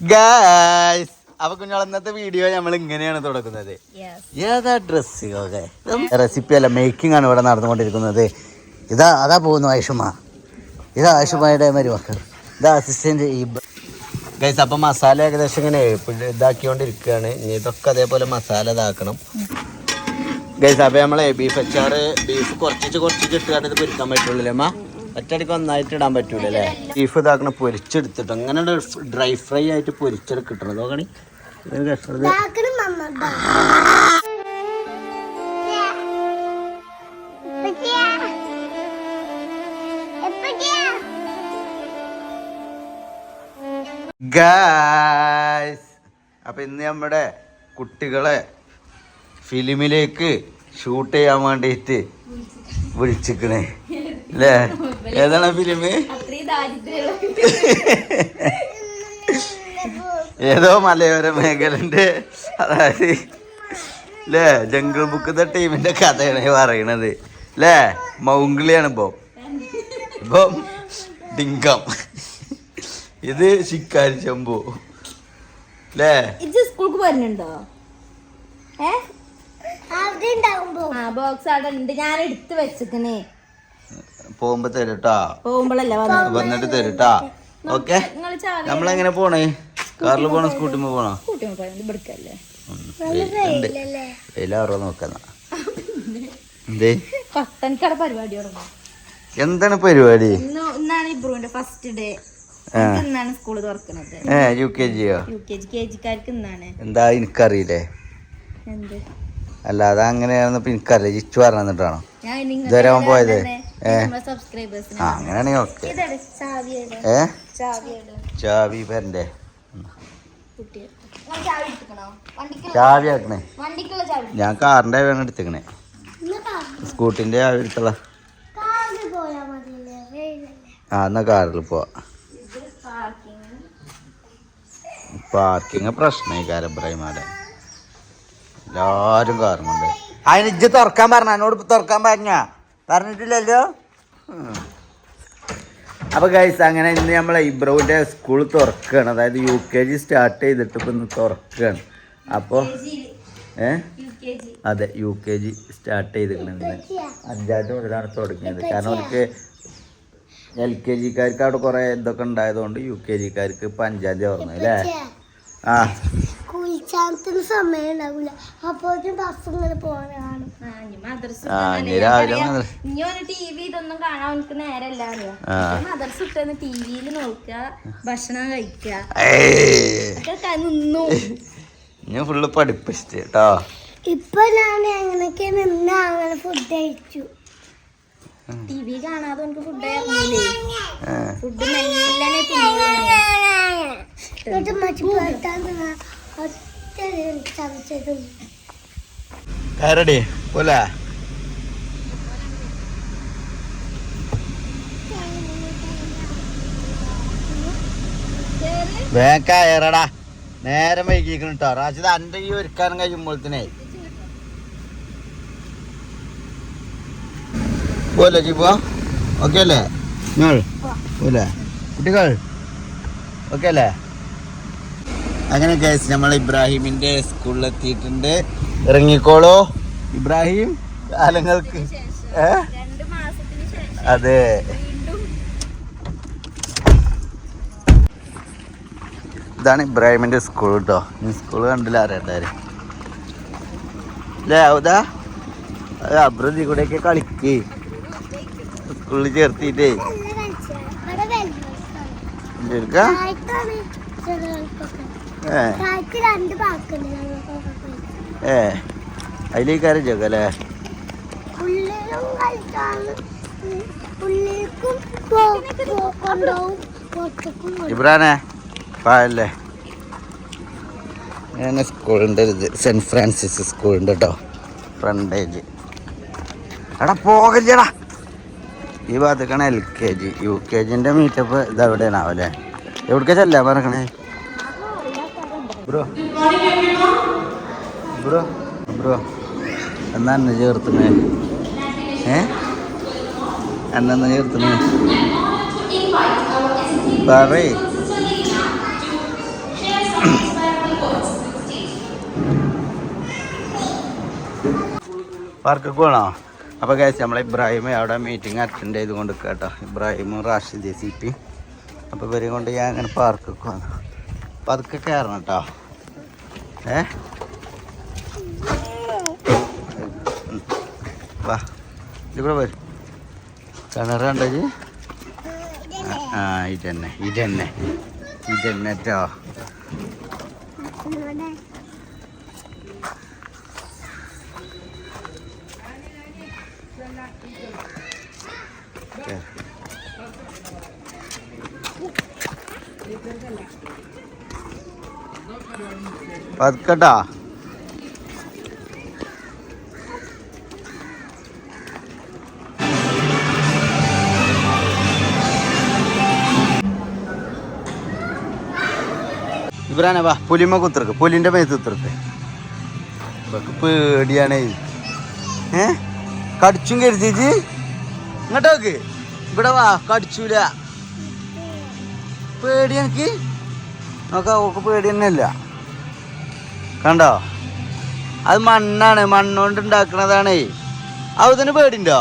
Guys അപ്പൊ കുഞ്ഞോൾ ഇന്നത്തെ video നമ്മൾ ഇങ്ങനെയാണ് തുടങ്ങുന്നത് ഏതാ ഡ്രസ് ഓക്കെ റെസിപ്പി അല്ല മേക്കിംഗ് ആണ് ഇവിടെ നടന്നുകൊണ്ടിരിക്കുന്നത്. ഇതാ അതാ പോകുന്നു ആയിഷുമ ഇതാ ആയിഷുമയുടെ മരുമക്കൾ. ഇതാ അസിസ്റ്റന്റ് ഈ ഗൈസ് അപ്പൊ മസാല ഏകദേശം ഇങ്ങനെ ഇതാക്കിക്കൊണ്ടിരിക്കുകയാണ്. ഇനി ഇതൊക്കെ അതേപോലെ മസാല ഇതാക്കണം. ഗൈസ് അപ്പൊ നമ്മളെ ബീഫ് അച്ചാറ് ബീഫ് കുറച്ചിട്ട് കുറച്ചിട്ട് ഇട്ടാണ്ട് ഇത് പൊരിക്കാൻ പറ്റുള്ളൂ അമ്മ? ഒറ്റയടിക്ക് ഒന്നായിട്ട് ഇടാൻ പറ്റൂല അല്ലേ ബീഫ് ഇതാക്കണ പൊരിച്ചെടുത്തിട്ട് അങ്ങനെ ഡ്രൈ ഫ്രൈ ആയിട്ട് പൊരിച്ചെടുക്കിട്ടണം നോക്കണി ഗായ്സ് അപ്പൊ ഇന്ന് നമ്മുടെ കുട്ടികളെ ഫിലിമിലേക്ക് ഷൂട്ട് ചെയ്യാൻ വേണ്ടിയിട്ട് വിളിച്ചിക്കണേ അല്ലേ ഏതാണ് ഫിലിം ഏതോ മലയോര മേഖലന്റെ അതായത് അല്ലേ ജംഗിൾ ബുക്ക് ടീമിന്റെ കഥയാണ് ഈ പറയണത്. അല്ലേ മൗംഗ്ലിയാണ് ഇപ്പോ. ഇപ്പം ഡിങ്കം ഇത് ശിക്കാരി ചെമ്പു. അല്ലേ ഇത് സ്കൂൾക്ക് വരുന്നുണ്ടോ ഏ? ആ ബോക്സ് അവിടെ ഉണ്ട്. ഞാൻ എടുത്ത് വെച്ചിക്കണേ. പോകുമ്പോ തരട്ടാ. വന്നിട്ട് തരട്ടാ. ഓക്കെ. നമ്മളെങ്ങനെ പോണേ? കാറിൽ പോണോ? സ്കൂട്ടിമ്മ പോണോ? വെയിലാറോ നോക്കുന്ന. എന്തേ? എന്താണ് പരിപാടി? യു കെ ജിയോ? എന്താ എനിക്കറിയില്ലേ? എന്ത്? അല്ല അത് അങ്ങനെയാണെന്ന് ഇപ്പൊ എനിക്കറിയില്ല ചിച്ചു പറഞ്ഞിട്ടാണോ ഞാൻ ഇതുവരെ പോയത്? ആ അങ്ങനെയാണെങ്കിൽ ഓക്കെ ഏ? ചാവി പേരന്റെ ചാവി എടുക്കണോ ഞാൻ കാറിന്റെ വേണം എടുത്തേക്കണേ. സ്കൂട്ടിന്റെ ചാവി എടുത്തള ആ എന്നാ കാറിൽ പോവാ. പാർക്കിങ് പ്രശ്നമായി കാരബ്രഹിമാരെ എല്ലാവരും കാറുന്നുണ്ട് അതിന് ഇജ്ജ് തുറക്കാൻ പറഞ്ഞ. എന്നോട് തുറക്കാൻ പറഞ്ഞ? പറഞ്ഞിട്ടില്ലല്ലോ? അപ്പോൾ അപ്പൊ ഗൈസ് അങ്ങനെ ഇന്ന് നമ്മളെ ഇബ്രോവിന്റെ സ്കൂൾ തുറക്കുകയാണ് അതായത് യു കെ ജി സ്റ്റാർട്ട് ചെയ്തിട്ട് ഇപ്പൊ ഇന്ന് തുറക്കുകയാണ് അപ്പോൾ ഏ? അതെ യു കെ ജി സ്റ്റാർട്ട് ചെയ്തിട്ടുണ്ട് അഞ്ചാമത്തെ മുതലാണ് തുടങ്ങിയത്. കാരണം അവർക്ക് എൽ കെ ജിക്കാർക്ക് അവിടെ കുറെ ഇതൊക്കെ ഉണ്ടായതുകൊണ്ട് യു കെ ജിക്കാർക്ക് ഇപ്പൊ അഞ്ചാം തീയതി തുറന്നു അല്ലേ? ആ. കുളിച്ചാത്തിന് സമയം ഉണ്ടാവില്ല അപ്പോഴത്തേക്കും ബസ് ഇങ്ങനെ പോകാനാണ് രാവിലെ. ഇനി ഒരു ടി വി ഇതൊന്നും കാണാൻ അവനക്ക് നേരല്ല അറിയാം? ആ. മദർസ് ഇട്ടെന്ന് ടി വിയിൽ നോക്കുക ഭക്ഷണം കഴിക്കുക. നിന്നു. ഞാൻ ഫുള്ള് പഠിപ്പിച്ചിട്ട് കേട്ടോ ഇപ്പൊ ഞാൻ എങ്ങനെയൊക്കെ നിന്ന് അങ്ങനെ ഫുഡ് കഴിച്ചു. ടി വി കാണാതെ എനിക്ക് ഫുഡ്. ഫുഡ് മെല്ലനെ തിന്നുകയാണ് കയറടി പോലെ. വേഗം കയറടാ. നേരം വൈകിക്കണം കേട്ടോ റാഷിദ് അന്റെ ഈ ഒരുക്കാനും കഴിയുമ്പോഴത്തേനെ. പോലെ ജീപ്പോ ഓക്കെ അല്ലേ? നിങ്ങൾ പോലെ. കുട്ടികൾ. ഓക്കെ അല്ലേ? അങ്ങനെ ഗൈസ് നമ്മൾ ഇബ്രാഹിമിന്റെ സ്കൂളിൽ എത്തിയിട്ടുണ്ട്. ഇറങ്ങിക്കോളോ. ഇബ്രാഹിം കാലങ്ങൾക്ക് അതെ. ഇതാണ് ഇബ്രാഹിമിന്റെ സ്കൂൾ കേട്ടോ ഈ സ്കൂൾ കണ്ടില്ല അറിയണ്ടാര് അല്ലേ ഔദാ അബ്രതി കൂടെയൊക്കെ കളിക്ക്. സ്കൂളിൽ ചേർത്തിട്ടേ. എടുക്കാ. ഏ. അതിലേക്ക് അല്ലേ പോ- പോ- കൊണ്ടുപോകും ഇബ്രാനെ പായല്ലേ ഞാൻ സ്കൂളുണ്ട് ഇത്. സെന്റ് ഫ്രാൻസിസ് സ്കൂളുണ്ട് കേട്ടോ ഫ്രണ്ടേജ് എടാ പോകല്ലേടാ. ഈ ഭാഗത്തേക്കാണ് L K G U K ജിന്റെ meetup ഇത് എവിടെയാണാവും അല്ലേ എവിടേക്കാ ചെല്ലാൻ പറഞ്ഞേ ബ്രോ. Bro bro. എന്നാണ് ചേർത്തുന്നത് ഏ? എന്നാ ചേർത്തുന്നത് പറയേ. പാർക്കൊക്കെ വേണോ അപ്പോൾ കേസ് നമ്മളെ ഇബ്രാഹിം അവിടെ മീറ്റിംഗ് അറ്റൻഡ് ചെയ്ത് കൊണ്ട് കേട്ടോ Ibrahim Rashid J C P. അപ്പോൾ ഇവരെ കൊണ്ട് ഞാൻ അങ്ങനെ പാർക്കൊക്കെ വന്നു അപ്പം അതൊക്കെ കയറണം കേട്ടോ ഏ? വാ ഇവിടെ പോര് ഇജ്ജ്? ആ ഇതന്നെ ഇതന്നെ ഇതന്നെ കേട്ടോ പതുക്കട്ടാ. ഇവരാണെ വാ പുലിമ കുത്തിർക്ക് പുലിന്റെ മേത്ത് കുത്തിർക്ക്. ഇവക്ക് പേടിയാണേ. ഏ? കടിച്ചും കരുതിച്ച് ഇങ്ങോട്ടോക്ക് ഇവിടെ വാ കടിച്ചൂല. പേടി എനിക്ക് നോക്കാം ഓക്ക് പേടി തന്നെയല്ല. കണ്ടോ? അത് മണ്ണാണ് മണ്ണുകൊണ്ട് ഉണ്ടാക്കണതാണേ അവതിന് പേടിണ്ടോ?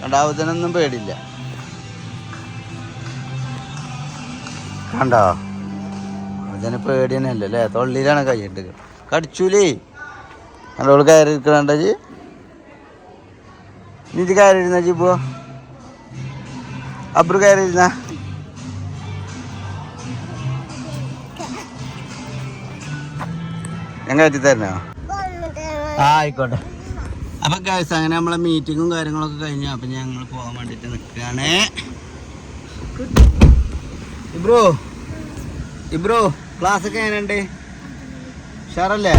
കണ്ടോ അവതിനൊന്നും പേടില്ല. കണ്ടോ? അതിന് പേടി തന്നെയല്ലേ അല്ലേ? തൊള്ളിയിലാണ് കൈയിട്ട് കടിച്ചൂലേ? കണ്ടോൾ കയറി ഇരിക്കണണ്ട ജി നീ കയറി ഇരുന്ന ജി പോ അബ്രു കയറി ഇരുന്ന ഞാൻ കയറ്റി തരണോ ആ ആയിക്കോട്ടെ. അപ്പൊ ഗൈസ് അങ്ങനെ നമ്മളെ മീറ്റിങ്ങും കാര്യങ്ങളൊക്കെ കഴിഞ്ഞു. അപ്പൊ ഞങ്ങൾ പോകാൻ വേണ്ടിട്ട് നിൽക്കുകയാണ് ഇബ്രോ ഇബ്രോ ക്ലാസ് ഒക്കെ എങ്ങനെയുണ്ട്? ഉഷാറല്ലേ?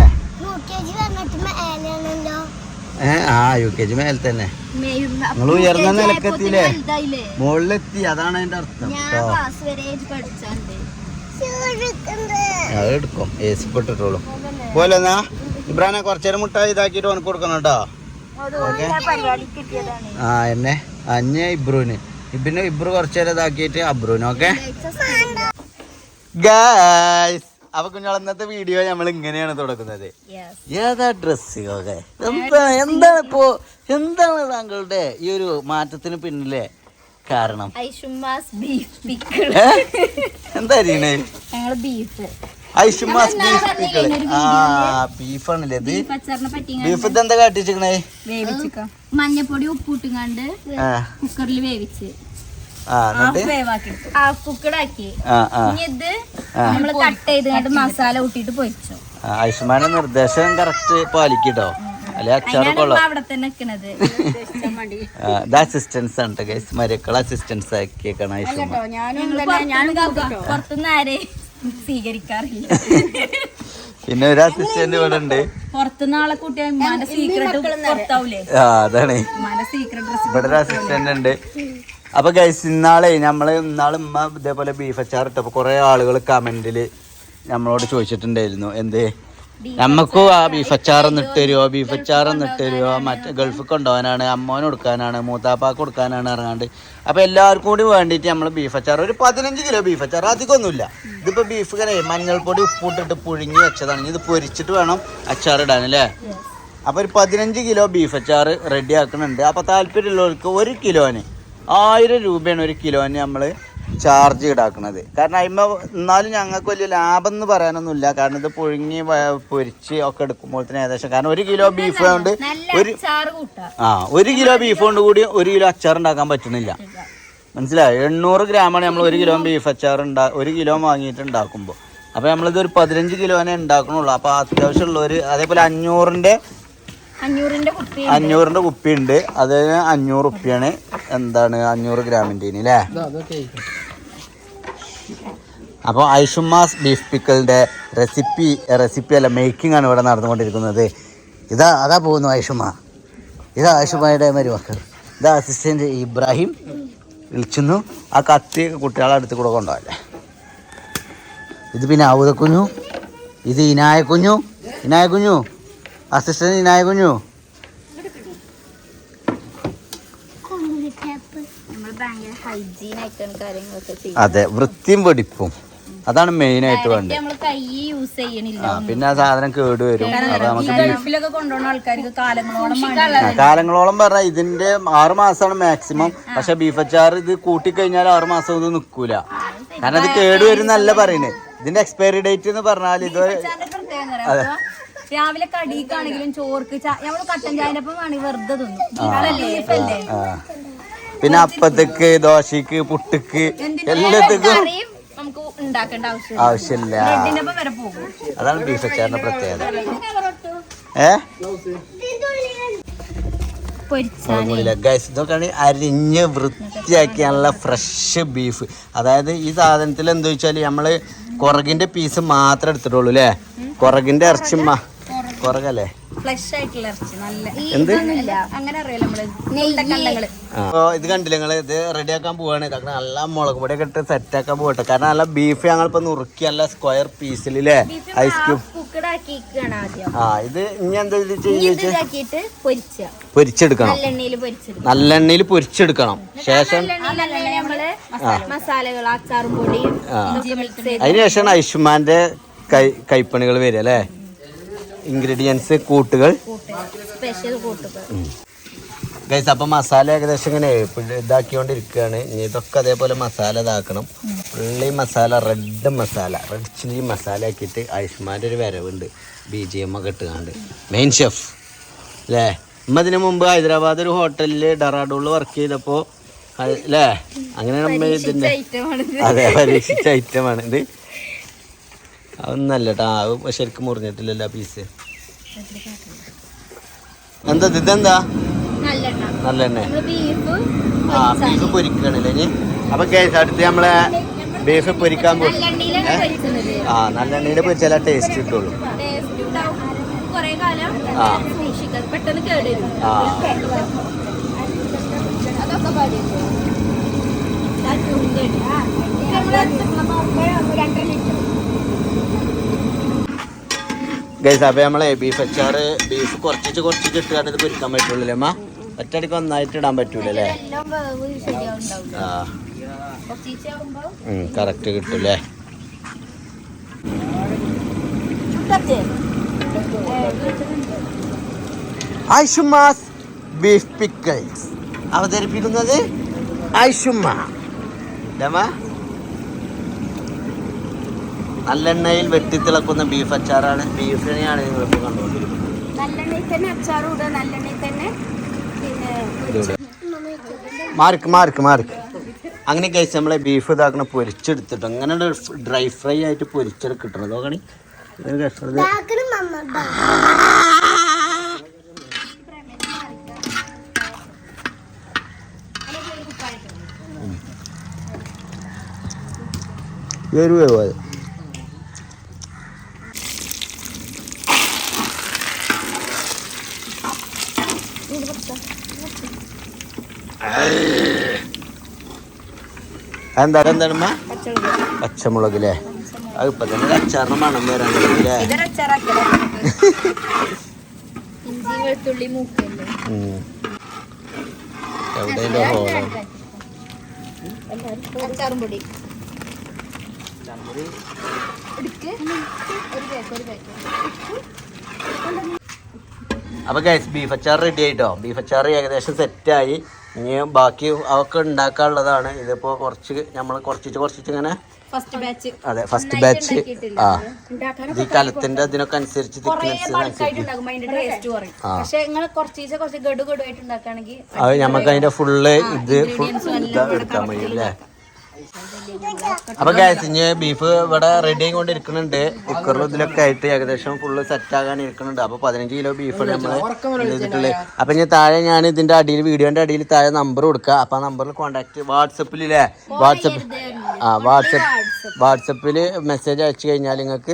മേലാണല്ലോ ഏ ആ യു കെ ജി മേലെ തന്നെ. നിങ്ങൾ ഉയർന്ന നിലക്കെത്തിയില്ലേ? മുകളിലെത്തി അതാണ് അതിന്റെ അർത്ഥം അത് എടുക്കും എ സി പെട്ടിട്ടോളൂ പോലെ എന്നാ ഇബ്രാനെ കുറച്ചേരം മുട്ടായി ഇതാക്കിയിട്ട് ഓനക്ക് കൊടുക്കണം കേട്ടോ. ഓക്കെ. ആ എന്നെ. അഞ്ഞ ഇബ്രുവിന് ഇബിന് ഇബ്രു കുറച്ചേരം ഇതാക്കിയിട്ട് അബ്രുവിന് ഓക്കെ? ഗായ്സ് അപ്പൊ കുഞ്ഞോളെ ഇന്നത്തെ വീഡിയോ നമ്മൾ ഇങ്ങനെയാണ് തുടങ്ങുന്നത്. ഏതാ ഡ്രസ് ഒക്കെ എന്താണ് എന്താണ് ഇപ്പോ എന്താണ് താങ്കളുടെ ഈ ഒരു മാറ്റത്തിന് പിന്നിലെ കാരണം? ഐഷുമാസ് ബീഫ് ബീഫ് ഐഷുമാസ് ആ ബീഫാണല്ലേ ഇത്? ബീഫ് കാട്ടിച്ചിക്കണേ മഞ്ഞപ്പൊടി ഉപ്പിട്ടുങ്ങാണ്ട് ആ. കുക്കറിൽ വേവിച്ച്. ആ എന്നിട്ട്? വേവാക്കി ആ ആ. ഇനി ഇത് ആ. കട്ട് ചെയ്ത് മസാല ആയുഷ്മാന്റെ നിർദ്ദേശം കറക്റ്റ് പാലിക്കട്ടോ അല്ലെ അച്ചാറ് കൊള്ളാം. ഇത് അസിസ്റ്റൻസ് ആണ് ഗൈസ് മരക്കള അസിസ്റ്റൻസ് ആക്കിയേക്കാണ് ആയുഷ്മാൻ സ്വീകരിക്കാറില്ല. പിന്നെ ഒരു അസിസ്റ്റന്റ് ഇവിടെ ഉണ്ട്. പുറത്തുനിന്ന് ആളെ കൂട്ടിയ ഉമ്മാന്റെ സീക്രട്ട് പുറത്താവൂലേ? ആ അതാണ്. ഉമ്മാന്റെ സീക്രട്ട് ഇവിടെ ഒരു അസിസ്റ്റന്റ് ഉണ്ട്. അപ്പൊ ഗൈസ് ഇന്നാളെ നമ്മൾ ഇന്നാൾ ഉമ്മ ഇതേപോലെ ബീഫ് അച്ചാർ ഇട്ടപ്പോ കുറെ ആളുകൾ കമന്റിൽ നമ്മളോട് ചോദിച്ചിട്ടുണ്ടായിരുന്നു. എന്ത്? നമ്മക്കും ആ ബീഫ് അച്ചാറൊന്ന് ഇട്ട് തരുമോ ബീഫ് അച്ചാറൊന്ന് ഇട്ട് തരുമോ മറ്റേ ഗൾഫിൽ കൊണ്ടുപോകാനാണ് അമ്മോന് കൊടുക്കാനാണ് മൂത്താപ്പാക്ക് കൊടുക്കാനാണ് ഇറങ്ങാണ്ട് അപ്പൊ എല്ലാവർക്കും കൂടി വേണ്ടിയിട്ട് നമ്മൾ ബീഫ് അച്ചാർ ഒരു പതിനഞ്ച് കിലോ ബീഫ് അച്ചാർ അധികമൊന്നുമില്ല. ഇതിപ്പോ ബീഫ് കറി മഞ്ഞൾപ്പൊടി ഉപ്പിട്ടിട്ട് പുഴുങ്ങി വെച്ചതാണ്. ഇത് പൊരിച്ചിട്ട് വേണം അച്ചാർ ഇടാൻ അല്ലേ അപ്പോൾ ഒരു പതിനഞ്ച് കിലോ ബീഫ് അച്ചാർ റെഡി ആക്കുന്നുണ്ട് അപ്പോൾ താല്പര്യമുള്ളവർക്ക് ഒരു കിലോന് ആയിരം രൂപയാണ് ഒരു കിലോന് നമ്മൾ ചാർജ് ഈടാക്കുന്നത് കാരണം അതിമ എന്നാലും ഞങ്ങൾക്ക് വലിയ ലാഭം എന്ന് പറയാനൊന്നുമില്ല. കാരണം ഇത് പുഴുങ്ങി പൊരിച്ച് ഒക്കെ എടുക്കുമ്പോഴത്തേന് ഏകദേശം കാരണം ഒരു കിലോ ബീഫ് കൊണ്ട് ഒരു ആ ഒരു കിലോ ബീഫ് കൊണ്ട് കൂടി ഒരു കിലോ അച്ചാർ ഉണ്ടാക്കാൻ പറ്റുന്നില്ല. മനസ്സിലായോ? എണ്ണൂറ് ഗ്രാമാണ് നമ്മൾ ഒരു കിലോ ബീഫ് അച്ചാർ ഉണ്ടാ ഒരു കിലോ വാങ്ങിയിട്ട് ഉണ്ടാക്കുമ്പോൾ. അപ്പോൾ നമ്മളിത് ഒരു പതിനഞ്ച് കിലോനെ ഉണ്ടാക്കണുള്ളൂ. അപ്പോൾ അത്യാവശ്യമുള്ളവർ അതേപോലെ അഞ്ഞൂറിന്റെ അഞ്ഞൂറിന്റെ കുപ്പി ഉണ്ട്. അതിന് അഞ്ഞൂറ് ഉപ്പിയാണ്. എന്താണ് അഞ്ഞൂറ് ഗ്രാമിന്റെ അല്ലേ അപ്പോൾ ഐഷുമാസ് ബീഫ് പിക്കലിന്റെ റെസിപ്പി റെസിപ്പി അല്ല മേക്കിംഗ് ആണ് ഇവിടെ നടന്നുകൊണ്ടിരിക്കുന്നത്. ഇതാ അതാ പോകുന്നു ഐഷുമ. ഇതാ ഐഷുമയുടെ മരുമക്കൾ. ഇതാ അസിസ്റ്റന്റ് ഇബ്രാഹിം വിളിച്ചുന്നു ആ കത്തി കുട്ടികളെ അടുത്ത് കൂടെ കൊണ്ടുപോകല്ലേ? ഇത് പിന്നെ ഔതക്കുഞ്ഞു കുഞ്ഞു ഇത് ഇനായ കുഞ്ഞു അസിസ്റ്റന്റ് ഇനായ കുഞ്ഞു അതെ വൃത്തിയും വെടിപ്പും. അതാണ് മെയിൻ ആയിട്ട് വേണ്ടത്. പിന്നെ ആ സാധനം കേട് വരും. അപ്പൊ നമുക്ക് കാലങ്ങളോളം പറഞ്ഞാൽ ഇതിന്റെ ആറ് മാസമാണ് മാക്സിമം പക്ഷെ ബീഫ് അച്ചാർ ഇത് കൂട്ടിക്കഴിഞ്ഞാൽ ആറു മാസം ഇത് നിൽക്കൂല കാരണം അത് കേട് വരും എന്നല്ല പറയുന്നത് ഇതിന്റെ എക്സ്പയറി ഡേറ്റ് എന്ന് പറഞ്ഞാൽ ഇത് രാവിലെ കടിക്കാണെങ്കിലും ചോർക്ക് നമ്മൾ കട്ടൻ ചായനപ്പം വേണമെങ്കിൽ വെറുതെ തിന്നും. പിന്നെ അപ്പത്തേക്ക് ദോശക്ക് പുട്ടുക്ക് എല്ലാത്തേക്കും നമുക്ക് ഉണ്ടാക്കേണ്ട ആവശ്യം ആവശ്യമില്ല. ഇതിനൊപ്പം വരെ പോകും. അതാണ് ബീഫ് അച്ചാറിന്റെ പ്രത്യേകത ഏ? ഗൈസ് ഇതൊക്കെയാണ് അരിഞ്ഞ് നല്ല ഫ്രഷ് ബീഫ്. അതായത് ഈ സാധനത്തിൽ എന്താ വെച്ചാൽ നമ്മൾ കുറകിന്റെ പീസ് മാത്രം എടുത്തിട്ടുള്ളൂ അല്ലേ കുറകിന്റെ ഇറച്ചി അപ്പൊ ഇത് കണ്ടില്ല നിങ്ങൾ? ഇത് റെഡി ആക്കാൻ പോവാണ്. ഇതൊക്കെ നല്ല മുളക് പൊടിയൊക്കെ ഇട്ട് സെറ്റ് ആക്കാൻ പോകട്ടെ കാരണം നല്ല ബീഫ് ഞങ്ങൾ ഞങ്ങളിപ്പോ നുറുക്കി നല്ല സ്ക്വയർ പീസിലെ ഐസ് ക്യൂബ് ആ ഇത് ഇനി എന്താ ചെയ്യാ പൊരിച്ചെടുക്കണം. നല്ലെണ്ണയിൽ പൊരിച്ചെടുക്കും. പൊരിച്ചെടുക്കണം. ശേഷം? മസാലകൾ അച്ചാറും പൊടിയും അതിനുശേഷമാണ് ഐഷുമാന്റെ കൈ കൈപ്പണികൾ വരിക അല്ലേ ഇൻഗ്രീഡിയൻസ് കൂട്ടുകൾ. സ്പെഷ്യൽ കൂട്ടുകൾ. ഗൈസ് അപ്പം മസാല ഏകദേശം ഇങ്ങനെ ഇതാക്കിക്കൊണ്ടിരിക്കുകയാണ്. ഇനി ഇതൊക്കെ അതേപോലെ മസാല ഇതാക്കണം. ഉള്ളി masala red masala red chilli masala ആക്കിയിട്ട് ആയുഷ്മാന്റെ ഒരു വരവുണ്ട്. ബി ജി എം ഒക്കെ ഇട്ടുകൊണ്ട്. മെയിൻ ഷെഫ് അല്ലേ ഉമ്മ ഇതിനു മുമ്പ് ഹൈദരാബാദ് ഒരു ഹോട്ടലിൽ ഡറാഡൂളിൽ വർക്ക് ചെയ്തപ്പോൾ അല്ലേ അങ്ങനെയാണ് ഉമ്മ ഇതിന്റെ അതെ പരീക്ഷിച്ച ഐറ്റമാണ് ഇത്. അതൊന്നല്ല കേട്ടോ ശരിക്കും മുറിഞ്ഞിട്ടില്ലല്ലോ പീസ് എന്താ ഇത്? ഇതെന്താ? നല്ലെണ്ണ. നല്ലെണ്ണ. ആ ബീഫ് പൊരിക്കണല്ലേ ഇനി? അപ്പൊ കേസ് അടുത്ത് നമ്മളെ ബീഫ് പൊരിക്കാൻ പോകും ആ നല്ല എണ്ണയിൽ പൊരിച്ചാൽ പൊരിച്ചാലേ ടേസ്റ്റ് കിട്ടുള്ളൂ. ടേസ്റ്റ് ഉണ്ടാവും. കുറെ കാലം ആ. ആ. അതൊക്കെ ഗൈസ് അപ്പൊ നമ്മളെ ബീഫ് അച്ചാറ് ബീഫ് കുറച്ചിട്ട് കുറച്ചിട്ട് ഇട്ടുകാണ്ട് ഇത് പൊരിക്കാൻ പറ്റുള്ളൂ അമ്മ? ഒറ്റയടിക്ക് ഒന്നായിട്ട് ഇടാൻ പറ്റൂല അല്ലേ? ആ. കറക്റ്റ് കിട്ടൂലേ ഐഷുമാസ് ബീഫ് പിക്കിൾസ് അവതരിപ്പിക്കുന്നത് ഐഷുമ്മ. ലമ നല്ലെണ്ണയിൽ വെട്ടിത്തിളക്കുന്ന ബീഫ് അച്ചാറാണ്. ബീഫിനെയാണ് നിങ്ങളിപ്പോൾ കണ്ടുകൊണ്ടിരിക്കുന്നത്. നല്ലെണ്ണയിൽ തന്നെ അച്ചാറും ഇടുക നല്ലെണ്ണയിൽ തന്നെ പിന്നെ ഇതിവിടെ. Mark mark mark. അങ്ങനെ കഴിച്ച് നമ്മളെ ബീഫ് ഇതാക്കണ പൊരിച്ചെടുത്തിട്ട് അങ്ങനെ ഡ്രൈ ഫ്രൈ ആയിട്ട് പൊരിച്ചെടുക്കിട്ടണം നോക്കണി ഇത്. കഷ്ടം. ആക്കണം എന്താ എന്താണ് പച്ചമുളക്. അല്ലേ അത് ഇപ്പൊ തന്നെ അച്ചാറിന് മണം വരാൻ തുടങ്ങിയില്ലേ ഇതൊരു അച്ചാറാക്കിയത് ഇഞ്ചി വെളുത്തുള്ളി മൂക്കല്ലേ? ഉം. എവിടെ അതിന്റെ ഹോൾ? അച്ചാറും പൊടി. ഒരു പേക്ക് ഒരു പേക്ക്. അപ്പൊ ഗൈസ് ബീഫ് അച്ചാർ റെഡി ആയിട്ടോ? ബീഫ് അച്ചാർ ഏകദേശം സെറ്റായി ഇനി ബാക്കി അവർക്ക് ഉണ്ടാക്കാനുള്ളതാണ്. ഇതിപ്പോ കുറച്ച് നമ്മൾ കുറച്ചിട്ട് കുറച്ചിട്ട് ഇങ്ങനെ ഫസ്റ്റ് ബാച്ച് അതെ ഫസ്റ്റ് ബാച്ച് ആ. ഇത് ഈ കലത്തിന്റെ അതിനൊക്കെ അനുസരിച്ച് അത് നമുക്ക് അതിന്റെ ഫുള്ള് ഇത് ഫുൾ എടുക്കാൻ കഴിയും അല്ലേ അപ്പൊ ഗ്യാസ് ബീഫ് ഇവിടെ റെഡി ആയിക്കൊണ്ടിരിക്കുന്നുണ്ട്. കുക്കറിൽ ഇതിലൊക്കെ ആയിട്ട് ഏകദേശം ഫുള്ള് സെറ്റ് ആകാൻ ഇരിക്കുന്നുണ്ട്. അപ്പൊ പതിനഞ്ച് കിലോ ബീഫ് നമ്മൾ ചെയ്തിട്ടുള്ളത്. അപ്പൊ ഞാൻ താഴെ ഞാൻ ഇതിന്റെ അടിയിൽ വീഡിയോന്റെ അടിയിൽ താഴെ നമ്പർ കൊടുക്കുക. അപ്പൊ ആ നമ്പറിൽ കോൺടാക്ട് വാട്സപ്പിലില്ലേ വാട്സപ്പ് ആ വാട്സപ്പ് വാട്സപ്പിൽ മെസ്സേജ് അയച്ചു കഴിഞ്ഞാൽ നിങ്ങൾക്ക്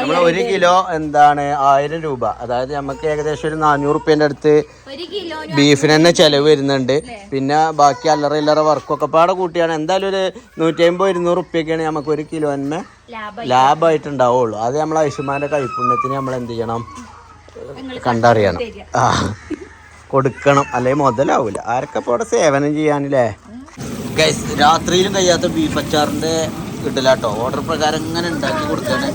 നമ്മൾ ഒരു കിലോ എന്താണ്? ആയിരം രൂപ. അതായത് നമുക്ക് ഏകദേശം ഒരു നാനൂറ് റുപ്യന്റെ അടുത്ത് ബീഫിന് തന്നെ ചെലവ് വരുന്നുണ്ട്. പിന്നെ ബാക്കി അല്ലറ ഇല്ലറ വർക്കൊക്കെ പാടെ കൂട്ടിയാണ്. എന്തായാലും ഒരു നൂറ്റി അമ്പത് ഇരുന്നൂറ് ഉപ്പിയൊക്കെയാണ് നമുക്ക് ഒരു കിലോ തന്നെ ലാഭമായിട്ടുണ്ടാവുള്ളൂ. അത് നമ്മൾ ഐഷുമാന്റെ കൈപ്പുണ്യത്തിന് നമ്മൾ എന്ത് ചെയ്യണം? കണ്ടറിയണം. ആ. കൊടുക്കണം. അല്ലെങ്കിൽ മുതലാവൂല. ആരൊക്കെ ഇപ്പോൾ അവിടെ സേവനം ചെയ്യാനില്ലേ? ഗൈസ് രാത്രിയിലും കഴിയാത്ത ബീഫ് അച്ചാറിന്റെ കിട്ടില്ല കേട്ടോ. ഓർഡർ പ്രകാരം ഇങ്ങനെ ഉണ്ടാക്കി കൊടുക്കാണ്.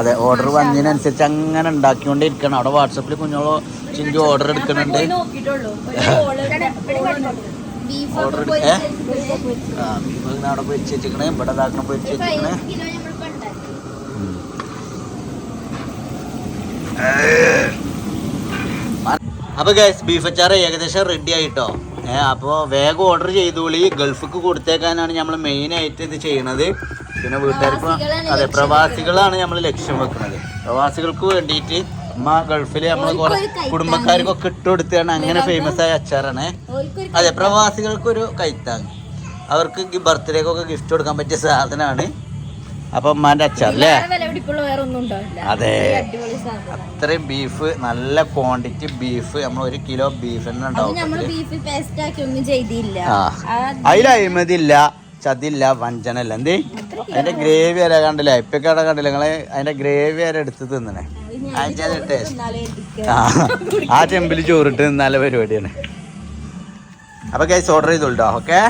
അതെ ഓർഡർ വന്നതിനനുസരിച്ച് അങ്ങനെ ഉണ്ടാക്കിക്കൊണ്ടിരിക്കണം. അവിടെ വാട്സപ്പിൽ കുഞ്ഞോളോ ചിഞ്ചു ഓർഡർ എടുക്കുന്നുണ്ട്. ഓർഡർ എടുക്കേ ആ ബീഫ് അവിടെ പൊരിച്ച് വെച്ചിക്കണേ ഇവിടെ ഇതാക്കണം പൊരിച്ച് വെച്ചിക്കണേ കിലോ നമ്മൾ പണ്ടാക്കി അപ്പൊ ഗൈസ് ബീഫ് അച്ചാറ് ഏകദേശം റെഡി ആയിട്ടോ? അപ്പോൾ വേഗം ഓർഡർ ചെയ്തോളി ഗൾഫിക്ക് കൊടുത്തേക്കാനാണ് നമ്മൾ മെയിൻ ആയിട്ട് ഇത് ചെയ്യണത്. പിന്നെ വീട്ടുകാർക്ക് അതെ പ്രവാസികളാണ് നമ്മൾ ലക്ഷ്യം വെക്കുന്നത് പ്രവാസികൾക്ക് വേണ്ടിയിട്ട് അമ്മ ഗൾഫിൽ നമ്മൾ കുറെ. കുടുംബക്കാർക്കൊക്കെ ഇട്ട് കൊടുത്താണ് അങ്ങനെ ഫേമസ് ആയ അച്ചാറാണ്. അതെ പ്രവാസികൾക്കൊരു കൈത്താങ് അവർക്ക് ബർത്ത്ഡേക്കൊക്കെ ഗിഫ്റ്റ് കൊടുക്കാൻ പറ്റിയ സാധനമാണ് അപ്പൊ ഉമ്മാന്റെ അച്ചാർ അല്ലേ? അതെ. അത്രയും ബീഫ് നല്ല ക്വാണ്ടിറ്റി ബീഫ് നമ്മൾ ഒരു കിലോ ബീഫ് തന്നെ ഉണ്ടാവും അതിൽ അഴിമതില്ല ചതില്ല വഞ്ചനല്ല എന്തേ? അതിന്റെ ഗ്രേവി വരെ കണ്ടില്ല? ഇപ്പൊക്കെ കട കണ്ടില്ല? നിങ്ങൾ അതിന്റെ ഗ്രേവി വരെ എടുത്ത് തിന്നണേ. ആ ചെമ്പിൽ ചോറിട്ട് നല്ല പരിപാടിയാണ്. അപ്പൊ ഗൈസ് ഓർഡർ ചെയ്തോളൂ ഓക്കെ